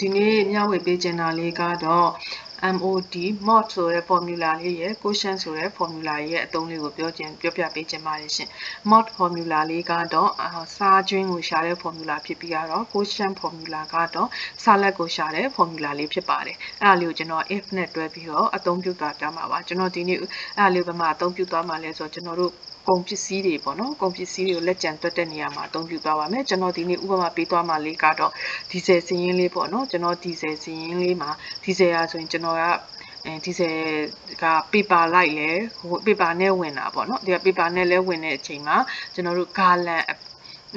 ဒီနေ့မျှဝေပေးချင်တာလေးကတော့ MOD mod ဆိုတဲ့ formula လေးရဲ့ quotient ဆိုတဲ့ formula ရဲ့အသုံးလေးကိုပြောချင်ပြောပြပေးချင်ပါတယ်ရှင် mod formula လေးကတော့စာကျွင်းကိုရှာတဲ့ formula ဖြစ်ပြီးတော့ quotient formula ကတော့စာလက်ကိုရှာတဲ့ formula လေးဖြစ်ပါတယ်အဲ့ဒါလေးကိုကျွန်တော် if နဲ့တွဲပြီးတော့အသုံးပြုသွားကြမှာပါကျွန်တော်ဒီနေ့အဲ့ဒါလေးဘယ်မှာအသုံးပြုသွားမှာလဲဆိုတော့ကျွန်တော်တို့ ကုန်ပစ္စည်းတွေပေါ့နော်ကုန်ပစ္စည်းတွေကိုလက်ကျန်တွက်တဲ့နေရာမှာအသုံးပြုသွားပါမယ်ကျွန်တော်ဒီနေ့ဥပမာပေးသွားမှာလေးကတော့ဒီဇယ်စည်ရင်းလေးပေါ့နော်ကျွန်တော်ဒီဇယ်စည်ရင်းလေးမှာဒီဇယ်ရာဆိုရင်ကျွန်တော်ကအဲဒီဇယ်က paper လိုက်လဲဟို paper နဲ့ဝင်တာပေါ့နော်ဒီက paper နဲ့လဲဝင်တဲ့အချိန်မှာကျွန်တော်တို့ garland လေး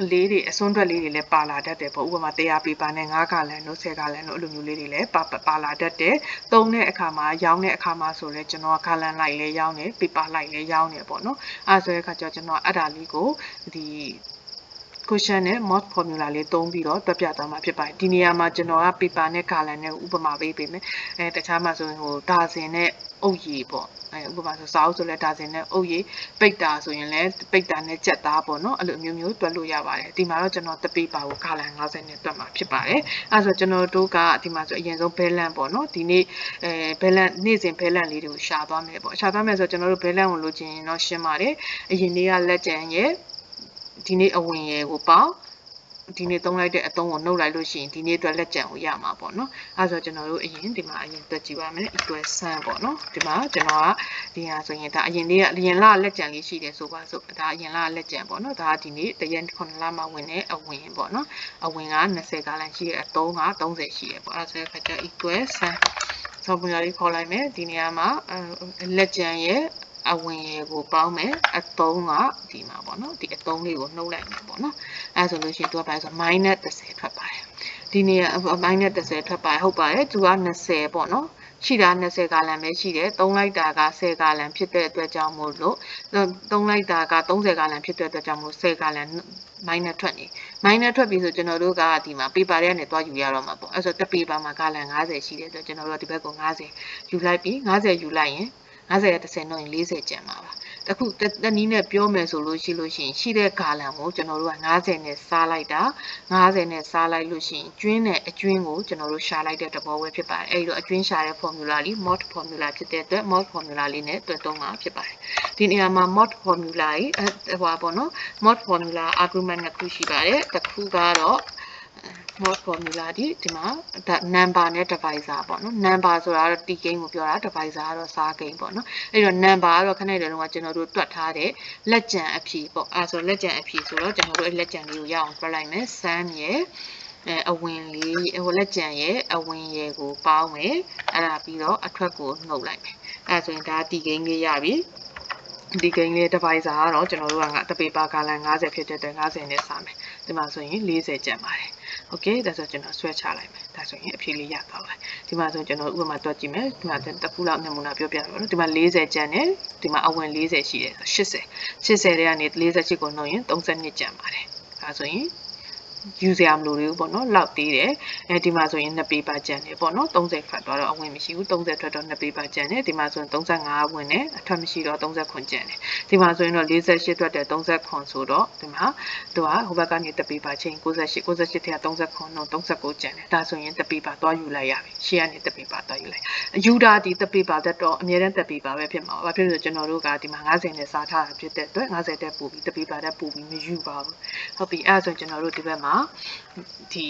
တွေအစွန်းတွက်လေးတွေလည်းပါလာတတ်တယ်ပေါ့ဥပမာ100 paper နဲ့9ဂါလန်တို့10ဂါလန်တို့အဲ့လိုမျိုးလေးတွေလည်းပါပါလာတတ်တယ်သုံးတဲ့အခါမှာရောင်းတဲ့အခါမှာဆိုလဲကျွန်တော်ဂါလန်လိုက်လဲရောင်းတယ် paper လိုက်လဲရောင်းတယ်ပေါ့နော်အဲဆိုတဲ့အခါကျတော့ကျွန်တော်အဲ့ဒါလေးကိုဒီ question နဲ့ mod formula လေးသုံးပြီးတော့တွက်ပြသွားမှာဖြစ်ပါတယ်ဒီနေရာမှာကျွန်တော်က paper နဲ့ color နဲ့ဥပမာပေးပေးမယ်အဲတခြားမှာဆိုရင်ဟိုဒါဇင်နဲ့ အုပ်ရည်ပေါ့အဲဥပမာဆိုစာအုပ်ဆိုလဲဒါဇင်နဲ့အုပ်ရည်ပိတ်တာဆိုရင်လဲပိတ်တာနဲ့ကြက်သားပေါ့နော်အဲ့လိုမျိုးမျိုးတွက်လို့ရပါတယ်ဒီမှာတော့ကျွန်တော်တပိပါကို color 50နဲ့တွက်မှာဖြစ်ပါတယ်အဲဆိုကျွန်တော်တို့ကဒီမှာဆိုအရင်ဆုံး balance ပေါ့နော်ဒီနေ့အဲ balance နေ့စဉ် balance လေးတွေကိုရှာသွားမယ်ပေါ့ရှာသွားမယ်ဆိုကျွန်တော်တို့ balance ကိုလိုချင်ရင်တော့ရှင်းပါတယ်အရင်နေ့ကလက်ကျန်ရဲ့ဒီနေ့အဝင်ရယ်ကိုပေါ ဒီနေ့သုံးလိုက်တဲ့အသုံးကိုနှုတ်လိုက်လို့ရှိရင်ဒီနေ့အတွက်လက်ကျန်ကိုရမှာပေါ့နော်အဲဆိုကျွန်တော်တို့အရင်ဒီမှာအရင်တွက်ကြည့်ပါမယ် equal sum ပေါ့နော်ဒီမှာကျွန်တော်ကဒီဟာဆိုရင်ဒါအရင်နေ့ကအရင်လလက်ကျန်လေးရှိတယ်ဆိုပါစို့ဒါအရင်လလက်ကျန်ပေါ့နော်ဒါကဒီနေ့တရက်9လမှဝင်တဲ့အဝင်ပေါ့နော်အဝင်က20ကလန်ရှိတယ်အသုံးက30ရှိတယ်ပေါ့အဲဆိုတဲ့အခါကျ equal sum ဆော်ပုံရလေးခေါ်လိုက်မယ်ဒီနေရာမှာလက်ကျန်ရဲ့ အဝင်ရေကိုပေါင်းမယ်အသုံးကဒီမှာပေါ့နော်ဒီအသုံးလေးကိုနှုတ်လိုက်မယ်ပေါ့နော်အဲဆိုလို့ရှိရင်သူကဘာလဲဆို minus 30ထွက်ပါတယ်ဒီနေရာ minus 30ထွက်ပါတယ်ဟုတ်ပါတယ်သူက20ပေါ့နော်ရှိတာ20ဂါလန်ပဲရှိတယ်။သုံးလိုက်တာက10ဂါလန်ဖြစ်တဲ့အတွက်ကြောင့်မို့လို့သုံးလိုက်တာက30ဂါလန်ဖြစ်တဲ့အတွက်ကြောင့်မို့10ဂါလန် minus ထွက်နေ။ minus ထွက်ပြီဆိုကျွန်တော်တို့ကဒီမှာ paper တွေကနေတွားယူရတော့မှာပေါ့။အဲဆိုတစ် paper မှာဂါလန်50ရှိတဲ့အတွက်ကျွန်တော်တို့ကဒီဘက်ကို50ယူလိုက်ပြီး50ယူလိုက်ရင် 50ရဲ့30နှုန်းရင်40ကျန်ပါပါတခုတနည်းနဲ့ပြောမယ်ဆိုလို့ရှိလို့ရှိရင်ရှိတဲ့ဂါလန်ကိုကျွန်တော်တို့က50နဲ့စားလိုက်တာ50နဲ့စားလိုက်လို့ရှိရင်ကျွင်းနဲ့အကျွင်းကိုကျွန်တော်တို့ရှာလိုက်တဲ့သဘောပဲဖြစ်ပါတယ်အဲဒီတော့အကျွင်းရှာတဲ့ formula လေး mod formula ဖြစ်တဲ့အတွက် mod formula လေးနဲ့တွက်သုံးမှာဖြစ်ပါတယ်ဒီနေရာမှာ mod formula ကြီးဟိုပါပေါ့နော် mod formula argument နှစ်ခုရှိပါတယ်တစ်ခုကတော့ mod formula ဒီဒီမှာ number နဲ့ divisor ပေါ့နော် number ဆိုတာတော့ t gain ကိုပြောတာ divisor ကတော့ sar gain ပေါ့နော်အဲ့တော့ number ကတော့ခဏတည်းလုံးကကျွန်တော်တို့တွက်ထားတဲ့လက်ကျန်အဖြေပေါ့အဲဆိုလက်ကျန်အဖြေဆိုတော့ကျွန်တော်တို့အဲ့လက်ကျန်လေးကိုရအောင်တွက်လိုက်မယ် sum ရဲ့အဲအဝင်လေးဟိုလက်ကျန်ရဲ့အဝင်ရဲ့ကိုပေါင်းမယ်အဲ့ဒါပြီးတော့အထွက်ကိုနှုတ်လိုက်မယ်အဲဆိုရင်ဒါ t gain လေးရပြီဒီကိန်းလေး divisor ကတော့ကျွန်တော်တို့ကတပေပါကာလန်50ဖြစ်တဲ့အတွက်50နဲ့စားမယ်ဒီမှာဆိုရင်40ကျန်ပါတယ် okay ဒါဆိုကျွန်တော်ဆွဲချလိုက်မယ်ဒါဆိုရင်အဖြေလေးရသွားပါဒီမှာဆိုကျွန်တော်ဥပမာတွက်ကြည့်မယ်ဒီမှာတစ်ခုလောက်နမူနာပြောပြရပါတော့ဒီမှာ40ကျန်တယ်ဒီမှာအဝင်40ရှိတယ်ဆို80 80တွေကနေ48ကိုနှုတ်ရင်32ကျန်ပါတယ်ဒါဆိုရင် ယူစရာမလိုဘူးပေါ့နော်လောက်သေးတယ်အဲဒီမှာဆိုရင်2 paper ကျန်တယ်ပေါ့နော်30ထွက်သွားတော့အဝင်မရှိဘူး30ထွက်တော့2 paper ကျန်တယ်ဒီမှာဆိုရင်35ဝင်တယ်အထွက်မရှိတော့30ခွန်ကျန်တယ်ဒီမှာဆိုရင်တော့48ထွက်တယ်30ခွန်ဆိုတော့ဒီမှာသူကဟိုဘက်ကနေ2 paper ချိန်68 68ထက်30ခွန်တော့39ကျန်တယ်ဒါဆိုရင်2 paper သွားယူလိုက်ရပြီရှေ့ကနေ2 paper သွားယူလိုက်ယူတာဒီ2 paper တက်တော့အများတန်း2 paper ပဲဖြစ်မှာဘာဖြစ်လို့ကျွန်တော်တို့ကဒီမှာ50နဲ့စားထားတာဖြစ်တဲ့အတွက်50တက်ပို့ပြီး2 paper တက်ပို့ပြီးမယူပါဘူးဟုတ်ပြီအဲဒါဆိုကျွန်တော်တို့ဒီဘက်မှာဒီ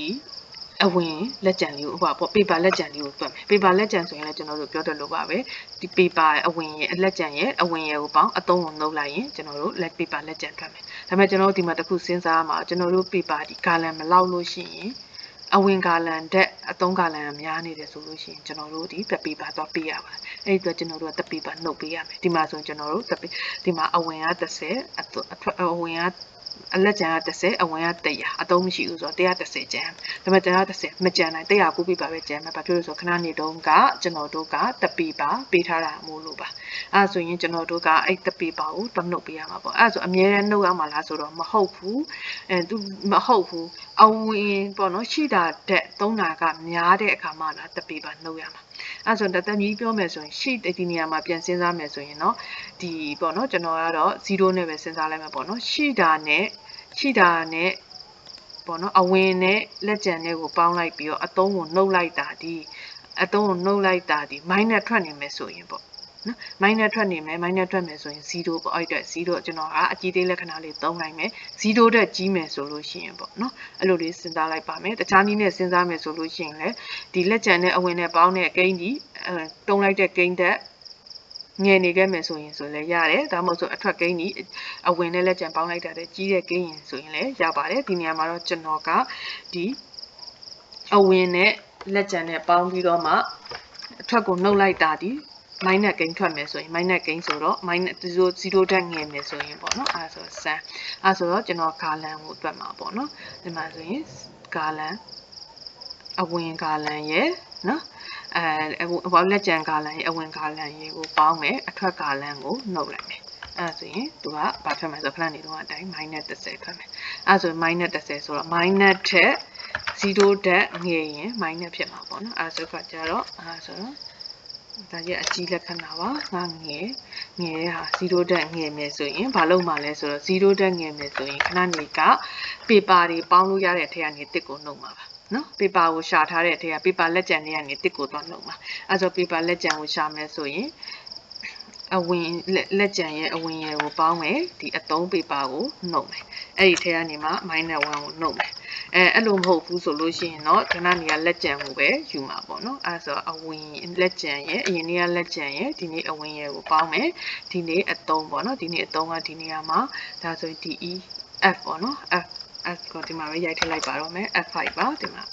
အဝင်လက်ကျန်လေးကိုဟိုပေါ့ paper လက်ကျန်လေးကိုတွက်မယ် paper လက်ကျန်ဆိုရင်လည်းကျွန်တော်တို့ပြောတတ်လို့ပါပဲဒီ paper အဝင်ရဲ့လက်ကျန်ရဲ့အဝင်ရဲ့ကိုပေါင်းအသုံးကိုနှုတ်လိုက်ရင်ကျွန်တော်တို့လက် paper လက်ကျန်တွက်မယ်ဒါပေမဲ့ကျွန်တော်တို့ဒီမှာတစ်ခုစဉ်းစားရမှာကျွန်တော်တို့ paper ဒီ column မလောက်လို့ရှိရင်အဝင်ကာလန်တက်အသုံးကာလန်များနေတယ်ဆိုလို့ရှိရင်ကျွန်တော်တို့ဒီတက်ပေပါတော့ပေးရပါတယ်အဲ့ဒီအတွက်ကျွန်တော်တို့ကတက်ပေပါနှုတ်ပေးရမယ်ဒီမှာဆိုရင်ကျွန်တော်တို့တက်ပေဒီမှာအဝင်က30အထွက်အဝင်က အလက်ကျန်က30အဝင်က100အသုံးမရှိဘူးဆိုတော့130ကျန်ဒါပေမဲ့130မကျန်နိုင်100ကိုပြပါပဲကျန်မှာဘာဖြစ်လို့ဆိုခဏနေတုန်းကကျွန်တော်တို့ကတပီပါပေးထားတာမို့လို့ပါအဲဆိုရင်ကျွန်တော်တို့ကအဲ့တပီပါကိုတွနှုတ်ပေးရမှာပေါ့အဲဆိုအမြဲတမ်းနှုတ်ရမှာလားဆိုတော့မဟုတ်ဘူးအဲသူမဟုတ်ဘူးအဝင်ပေါ့နော်ရှိတာတဲ့သုံးတာကများတဲ့အခါမှလားတပီပါနှုတ်ရမှာ အဲဆိုတော့တန်ကြီးပြောမယ်ဆိုရင်ရှိဒီနေရာမှာပြန်စဉ်းစားမယ်ဆိုရင်တော့ဒီပေါ့နော်ကျွန်တော်ကတော့0နဲ့ပဲစဉ်းစားလိုက်မှာပေါ့နော်ရှိတာနဲ့ရှိတာနဲ့ပေါ့နော်အဝင်နဲ့လက်ကျန်တွေကိုပေါင်းလိုက်ပြီးတော့အသုံးကိုနှုတ်လိုက်တာဒီအသုံးကိုနှုတ်လိုက်တာဒီ minus ထွက်နေမယ်ဆိုရင်ပေါ့ နော် minus ထွက်နေမယ် minus ထွက်မယ်ဆိုရင်0ပေါ့အဲ့အတွက်0ကျွန်တော်ကအကြီးသေးလက္ခဏာလေးသုံးလိုက်မယ်0တက်ကြီးမယ်ဆိုလို့ရှိရင်ပေါ့နော်အဲ့လိုလေးစဉ်းစားလိုက်ပါမယ်တခြားနည်းနဲ့စဉ်းစားမယ်ဆိုလို့ရှိရင်လည်းဒီလက်ကျန်နဲ့အဝင်နဲ့ပေါင်းတဲ့ဂိမ်းဒီအဲတုံးလိုက်တဲ့ဂိမ်းတက်ငယ်နေခဲ့မယ်ဆိုရင်ဆိုလည်းရတယ်ဒါမှမဟုတ်ဆိုအထွက်ဂိမ်းကြီးအဝင်နဲ့လက်ကျန်ပေါင်းလိုက်တာတဲ့ကြီးတဲ့ဂိမ်းရင်ဆိုရင်လည်းရပါတယ်ဒီနေရာမှာတော့ကျွန်တော်ကဒီအဝင်နဲ့လက်ကျန်နဲ့ပေါင်းပြီးတော့မှအထွက်ကိုနှုတ်လိုက်တာဒီ minus gain ထွက်မယ်ဆိုရင် minus gain ဆိုတော့ minus 0 0တက်ငယ်မယ်ဆိုရင်ပေါ့နော်အဲဆိုစမ်းအဲဆိုတော့ကျွန်တော်ဂါလန်ကိုတွက်မှာပေါ့နော်ဒီမှာဆိုရင်ဂါလန်အဝင်ဂါလန်ရဲ့နော်အဲဟိုလက်ကျန်ဂါလန်ရဲ့အဝင်ဂါလန်ရဲ့ကိုပေါင်းမယ်အထွက်ဂါလန်ကိုနှုတ်လိုက်မယ်အဲဆိုရင်သူကဘာထွက်မှာဆိုခဏနေတော့အတိုင်း minus 30ထွက်မယ်အဲဆို minus 30ဆိုတော့ minus ထက်0တက်ငယ်ရင် minus ဖြစ်မှာပေါ့နော်အဲဆိုကကြတော့အဲဆိုတော့ ဒါရဲ့အကြီးလက္ခဏာပါငါငယ်ငယ်တဲ့ဟာ0တက်ငယ်မယ်ဆိုရင်ဘာလို့မှလဲဆိုတော့0တက်ငယ်မယ်ဆိုရင်ခဏနေကပေပါတွေပေါင်းလို့ရတဲ့အထက်ကနေတစ်ကိုနှုတ်မှာပါနော် paper ကိုရှာထားတဲ့အထက်က paper လက်ကျန်တွေကနေတစ်ကိုသွားနှုတ်မှာအဲဆို paper လက်ကျန်ကိုရှာမယ်ဆိုရင်အဝင်လက်ကျန်ရဲ့အဝင်ရဲ့ကိုပေါင်းမယ်ဒီအသုံး paper ကိုနှုတ်မယ်အဲ့ဒီထဲကနေမှ minus 1ကိုနှုတ်မယ် အဲအဲ့လိုမဟုတ်ဘူးဆိုလို့ရှိရင်တော့ခဏနေကလက်ကျန်ကိုပဲယူမှာပေါ့နော်အဲဆိုအဝင်လက်ကျန်ရဲ့အရင်နေ့ကလက်ကျန်ရဲ့ဒီနေ့အဝင်ရဲ့ကိုပေါင်းမယ်ဒီနေ့အသုံးပေါ့နော်ဒီနေ့အသုံးကဒီနေရာမှာဒါဆိုရင် DE F ပေါ့နော် F F ကိုဒီမှာပဲရိုက်ထည့်လိုက်ပါတော့မယ် F5 ပါဒီမှာ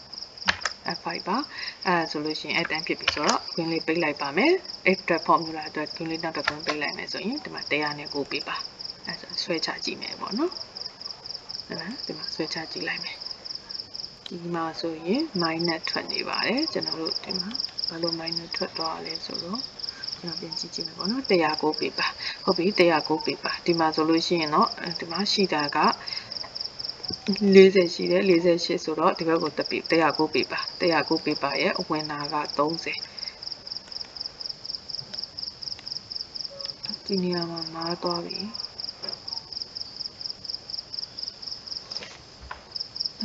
F5 ပါအဲဆိုလို့ရှိရင်အဲ့တန်းဖြစ်ပြီဆိုတော့ green လေးပိတ်လိုက်ပါမယ် extract formula အတွက် green လေးနောက်တစ်ခုပိတ်လိုက်မယ်ဆိုရင်ဒီမှာ100နဲ့ကိုပေးပါအဲဆိုဆွဲချကြည့်မယ်ပေါ့နော်ဒီမှာဒီမှာဆွဲချကြည့်လိုက်မယ် ဒီမှာဆိုရင် minus ထွက်နေပါတယ်ကျွန်တော်တို့ဒီမှာဘာလို့ minus ထွက်သွားလဲဆိုတော့ကျွန်တော်ပြန်ကြည့်ကြည့်မယ်ပေါ့နော်109ပေးပါဟုတ်ပြီ109ပေးပါဒီမှာဆိုလို့ရှိရင်တော့ဒီမှာရှိတာက40ရှိတယ်48ဆိုတော့ဒီဘက်ကိုတက်ပြီး109ပေးပါ109ပေးပါရဲ့အဝင်နာက30ဒီနေရာမှာမားသွားပြီ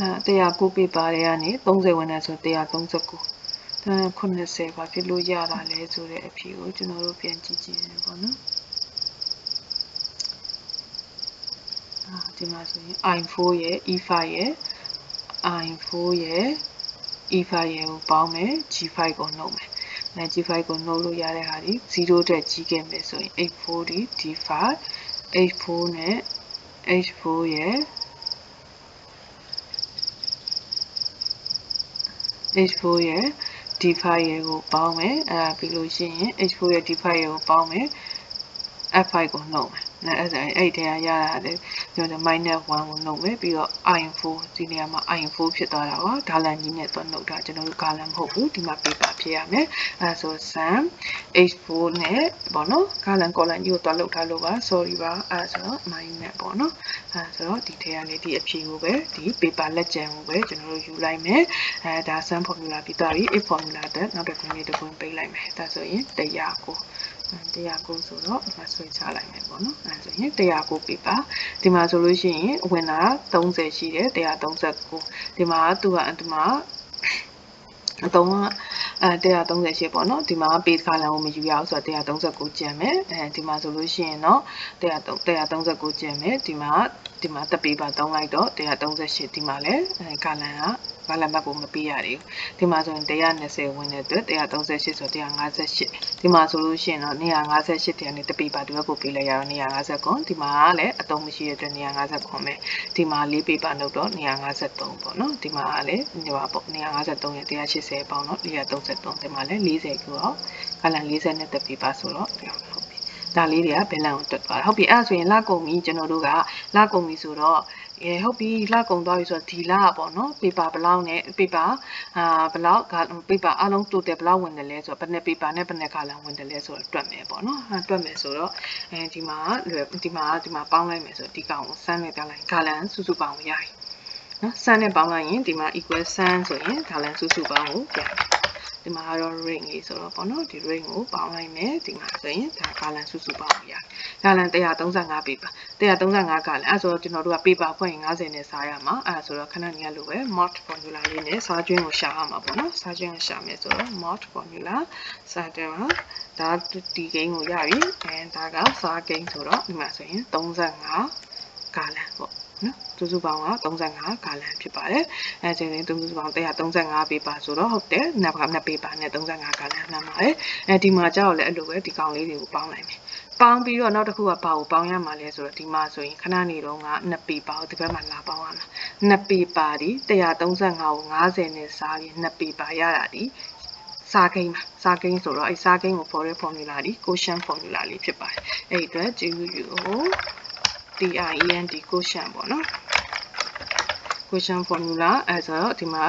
အဲ109ပေးပါတဲ့ကနေ30ဝင်တယ်ဆို139ဒါ90ပါဖြစ်လို့ရတာလဲဆိုတဲ့အဖြေကိုကျွန်တော်တို့ပြန်ကြည့်ကြည့်ရအောင်ပေါ့နော်ဒီမှာဆိုရင် i4 ရဲ့ e5 ရဲ့ i4 ရဲ့ e5 ရဲ့ကိုပေါင်းမယ် g5 ကိုနှုတ်မယ်အဲ g5 ကိုနှုတ်လို့ရတဲ့ဟာဒီ0တက်ကြီးခဲ့မယ်ဆိုရင် h4 ဒီ d5 h4 နဲ့ h4 ရဲ့ h4 ရဲ့ d5 ရဲ့ကိုပေါင်းမယ်အဲပြီးလို့ရှိရင် h4 ရဲ့ d5 ရဲ့ကိုပေါင်းမယ် f5 ကိုနှုတ်မယ် အဲ့ဒါအဲ့ဒီထဲကရတာလေပြောတယ် minus 1ကိုနှုတ်မယ်ပြီးတော့ i4 ဒီနေရာမှာ i4 ဖြစ်သွားတာပါဒါလန်ကြီးနဲ့တော့နှုတ်တာကျွန်တော်တို့ကာလန်မဟုတ်ဘူးဒီမှာ paper ဖြစ်ရမယ်အဲဆို sum h4 နဲ့ပေါ့နော်ကာလန် column ကြီးကိုတော့လောက်ထားလို့ပါ sorry ပါအဲဆိုတော့ minus ပေါ့နော်အဲဆိုတော့ဒီထဲကနေဒီအဖြေကိုပဲဒီ paper လက်ကျန်ကိုပဲကျွန်တော်တို့ယူလိုက်မယ်အဲဒါ sum formula ပြီးသွားပြီ if formula တက်နောက်တစ်ခုလေးတစ်ခုပေးလိုက်မယ်ဒါဆိုရင်100ကို 109ဆိုတော့ဒီမှာဆွဲချလိုက်မယ်ပေါ့နော်အဲဆိုရင်109ပြပါဒီမှာဆိုလို့ရှိရင်ဝင်တာ30ရှိတယ်139ဒီမှာသူကဒီမှာအတုံးကအဲ130ရှိပေါ့နော်ဒီမှာ page color ကိုမယူရအောင်ဆိုတော့139ကျန်မယ်အဲဒီမှာဆိုလို့ရှိရင်တော့139ကျန်မယ်ဒီမှာဒီမှာတက်ပေးပါတောင်းလိုက်တော့138ဒီမှာလည်းအဲ color က ဘာလမတ်ကိုမပေးရသေးဘူးဒီမှာဆိုရင်120ဝင်တဲ့အတွက်138ဆို158ဒီမှာဆိုလို့ရှိရင်တော့158တည်းကနေတပိပါဒီဘက်ကိုပေးလိုက်ရတော့159ဒီမှာကလည်းအတုံးမရှိတဲ့အတွက်159ပဲဒီမှာ၄ပိပါနှုတ်တော့153ပေါ့နော်ဒီမှာကလည်းဒီပါပေါ့153ရဲ့180ပေါင်းတော့133ဒီမှာလည်း40ကျော်တော့ကလန်40နဲ့တပိပါဆိုတော့ဟုတ်ပြီဒါလေးတွေကဘယ်လန်ကိုတွက်သွားတာဟုတ်ပြီအဲ့ဒါဆိုရင်လကုန်ပြီကျွန်တော်တို့ကလကုန်ပြီဆိုတော့ အဲဟုတ်ပြီလကုန်သွားပြီဆိုတော့ဒီလပေါ့နော် paper ဘလောက်နဲ့ paper အာဘလောက်က paper အလုံး total ဘလောက်ဝင်တယ်လဲဆိုတော့ဘယ်နဲ့ paper နဲ့ဘယ်နဲ့ခါလန်ဝင်တယ်လဲဆိုတော့တွက်မယ်ပေါ့နော်အဲတွက်မယ်ဆိုတော့အဲဒီမှာလွယ်ဒီမှာဒီမှာပေါင်းလိုက်မယ်ဆိုတော့ဒီကောင်ကိုစမ်းနဲ့ပြလိုက်ခါလန်စုစုပေါင်းရပြီနော်စမ်းနဲ့ပေါင်းလိုက်ရင်ဒီမှာ equal စမ်းဆိုရင်ခါလန်စုစုပေါင်းကိုပြ ဒီမှာကတော့ ring လေးဆိုတော့ပေါ့နော်ဒီ ring ကိုပေါင်းလိုက်မယ်ဒီမှာဆိုရင်ဒါ column စုစုပေါင်းရတယ် column 135 paper 135 column အဲဆိုတော့ကျွန်တော်တို့က paper ဖွင့်ရင်90နဲ့စားရမှာအဲဆိုတော့ခဏနေရလို့ပဲ mod formula လေးနဲ့စားကျွင်းကိုရှာရမှာပေါ့နော်စားကျွင်းကိုရှာမယ်ဆိုတော့ mod formula စားတယ်မှာဒါဒီ gain ကိုရပြီအဲဒါကစား gain ဆိုတော့ဒီမှာဆိုရင်35 column ပေါ့ နော်စုစုပေါင်းက35ဂါလန်ဖြစ်ပါတယ်အဲကျရင်စုစုပေါင်း135ပေပါဆိုတော့ဟုတ်တယ်နှစ်ပါးနှစ်ပေပါနဲ့35ဂါလန်မှန်ပါတယ်အဲဒီမှာကြောက်လည်းအဲ့လိုပဲဒီကောင်လေးတွေကိုပေါင်းလိုက်မယ်ပေါင်းပြီးတော့နောက်တစ်ခုကဘာကိုပေါင်းရမှာလဲဆိုတော့ဒီမှာဆိုရင်ခဏနေတော့က2ပေပါကိုဒီဘက်မှာလာပေါင်းရမှာ2ပေပါဒီ135ကို90နဲ့စားပြီး2ပေပါရတာဒီစာကိန်းမှာစာကိန်းဆိုတော့အဲစာကိန်းကို for formula ဒီ quotient formula လေးဖြစ်ပါတယ်အဲ့ဒီအတွက် GUU ကို TIENT quotient ပေါ့နော် quotient formula အဲဆိုတော့ဒီမှာ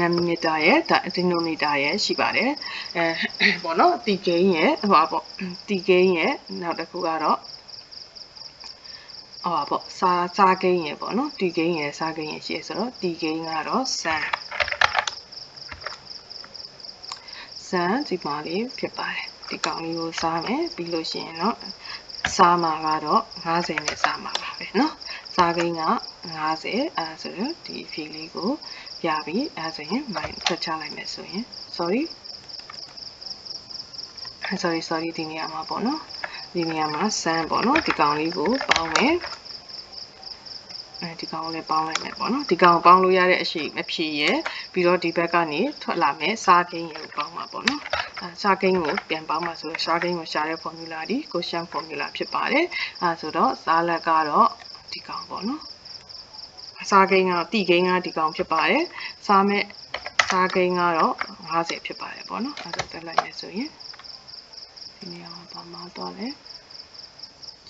nanometer ရဲ့ denominator ရဲ့ရှိပါတယ်အဲပေါ့နော် t gain ရဲ့ဟိုပါပေါ့ t gain ရဲ့နောက်တစ်ခုကတော့ဟောပေါ့စာစာကိန်းရယ်ပေါ့နော် t gain ရယ်စာကိန်းရယ်ရှိရဆိုတော့ t gain ကတော့ sun sun ဒီမှာလေးဖြစ်ပါတယ်ဒီကောင်လေးကိုစားမယ်ပြီးလို့ရှိရင်တော့ စားမှာကတော့90နဲ့စားမှာပါပဲเนาะစားကိန်းက90အဲဆိုတော့ဒီဖြေလေးကိုပြပြီးအဲဆိုရင် mind ဖတ်ချလိုက်မယ်ဆိုရင် sorry sorry sorry ဒီနေရာမှာပေါ့နော်ဒီနေရာမှာ sun ပေါ့နော်ဒီကောင်လေးကိုပေါင်းမယ်အဲဒီကောင်ကိုလည်းပေါင်းလိုက်မယ်ပေါ့နော်ဒီကောင်ပေါင်းလို့ရတဲ့အရှိအဖြေရယ်ပြီးတော့ဒီဘက်ကနေထွက်လာမယ်စားကိန်းရယ်ကိုပေါင်းမှာပေါ့နော် အဲစားကိန်းကိုပြန်ပေါင်းမှာဆိုတော့စားကိန်းကိုရှာတဲ့ formula ဒီ quotient formula ဖြစ်ပါတယ်အဲဆိုတော့စားလက်ကတော့ဒီကောင်ပေါ့နော်စားကိန်းကတိကိန်းကဒီကောင်ဖြစ်ပါတယ်စားမဲ့စားကိန်းကတော့50ဖြစ်ပါတယ်ပေါ့နော်အဲဒါတက်လိုက်မယ်ဆိုရင်ဒီနေရာမှာပါမှာတော့လေ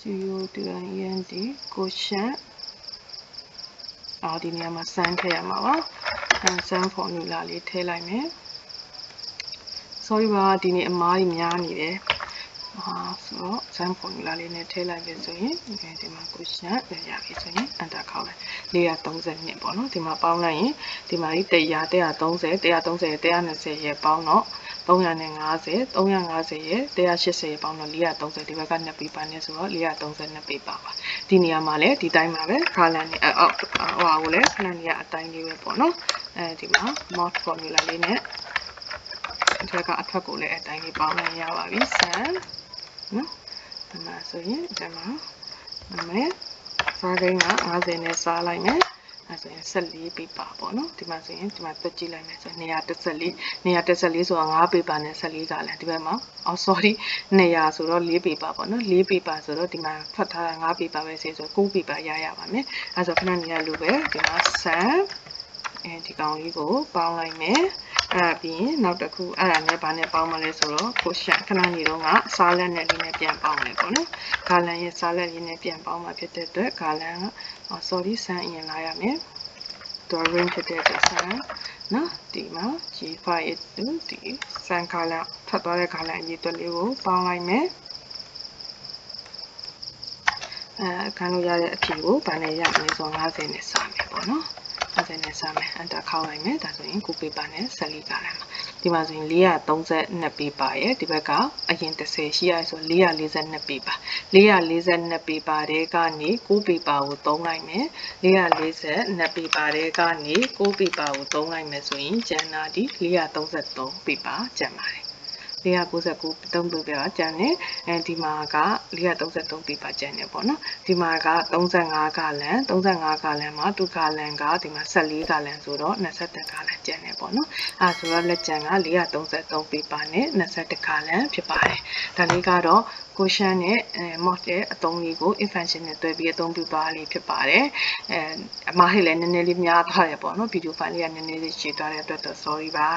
GUTIND quotient အော်ဒီနေရာမှာ sum ထည့်ရမှာပါအဲ sum formula လေးထည့်လိုက်မယ် sorry ပါဒီနေ့အမားကြီးများနေတယ်ဟာဆိုတော့ sum formula လေးနဲ့ထည့်လိုက်ပြီဆိုရင်ဒီမှာ question ရပြီဆိုရင် enter ခေါက်လိုက်432ပေါ့နော်ဒီမှာပေါင်းလိုက်ရင်ဒီမှာဒီ100 130 130 120ရဲ့ပေါင်းတော့350 350ရဲ့180ရဲ့ပေါင်းတော့430ဒီဘက်က2ပေပါနဲ့ဆိုတော့432ပေပါပါဒီနေရာမှာလည်းဒီတိုင်းပါပဲခါလန်နေအော်ဟိုဟာကိုလည်းခဏနေရအတိုင်းလေးပဲပေါ့နော်အဲဒီမှာ mod formula လေးနဲ့ ဒီဘက်ကအထက်ကိုလည်းအတိုင်းလေးပေါင်းနိုင်ရပါပြီ sum နော်ဒီမှာဆိုရင်ဒီမှာနမဲစားကိန်းက50နဲ့စားလိုက်မယ်အဲဆိုရင်14 paper ပေါ့နော်ဒီမှာဆိုရင်ဒီမှာတွက်ကြည့်လိုက်မယ်ဆိုရင်114 114ဆိုတော့5 paper နဲ့14ကလည်းဒီဘက်မှာအော် sorry 200ဆိုတော့4 paper ပေါ့နော်4 paper ဆိုတော့ဒီမှာဖတ်ထားတာ5 paper ပဲဆိုဆို9 paper ရရပါမယ်အဲဆိုခဏနေရလို့ပဲဒီမှာ sum အဲဒီကောင်လေးကိုပေါင်းလိုက်မယ် အဲ့ပြီးရင်နောက်တစ်ခုအဲ့ဒါနဲ့ဘာနဲ့ပေါင်းမလဲဆိုတော့ quotient ခဏနေတော့ကစားလက်နဲ့လေးနဲ့ပြန်ပေါင်းမယ်ပေါ့နော်ဂါလန်ရဲ့စားလက်လေးနဲ့ပြန်ပေါင်းမှာဖြစ်တဲ့အတွက်ဂါလန်က sorry ဆန်းအရင်လာရမယ် drawing ဖြစ်တဲ့အတွက်ဆန်းနော်ဒီမှာ G5 ဒီဆန်းဂါလန်ထပ်သွားတဲ့ဂါလန်အရေးအတွက်လေးကိုပေါင်းလိုက်မယ်အဲခံလို့ရတဲ့အဖြစ်ကိုဗာနဲ့ရမယ်ဆို50နဲ့စမယ်ပေါ့နော် 50နဲ့စမယ်အန်တာခေါက်လိုက်မယ်ဒါဆိုရင်ကိုပေပါနဲ့14ကလည်းမှာဒီမှာဆိုရင်432ပေပါရဲ့ဒီဘက်ကအရင်30ရှိရဆို442ပေပါ442ပေပါတဲ့ကနေ9ပေပါကိုသုံးလိုက်မယ်442ပေပါတဲ့ကနေ9ပေပါကိုသုံးလိုက်မယ်ဆိုရင်ကျန်တာဒီ433ပေပါကျန်ပါတယ် 499တုံးပေးပါကျန်တယ်အဲဒီမှာက433ပေးပါကျန်တယ်ပေါ့နော်ဒီမှာက35ကလန်35ကလန်မှာ2ကလန်ကဒီမှာ14ကလန်ဆိုတော့21ကလန်ကျန်တယ်ပေါ့နော်အဲဆိုတော့လက်ကျန်က433ပေးပါနဲ့21ကလန်ဖြစ်ပါတယ်ဒါလေးကတော့ quotient နဲ့အဲ mod ရဲ့အသုံးလေးကို if function နဲ့တွဲပြီးအသုံးပြုသွားလေးဖြစ်ပါတယ်အဲအမားဟိလည်းနည်းနည်းလေးများသွားတယ်ပေါ့နော်ဗီဒီယိုဖိုင်လေးကနည်းနည်းလေးရှည်သွားတဲ့အတွက်တော့ sorry ပါ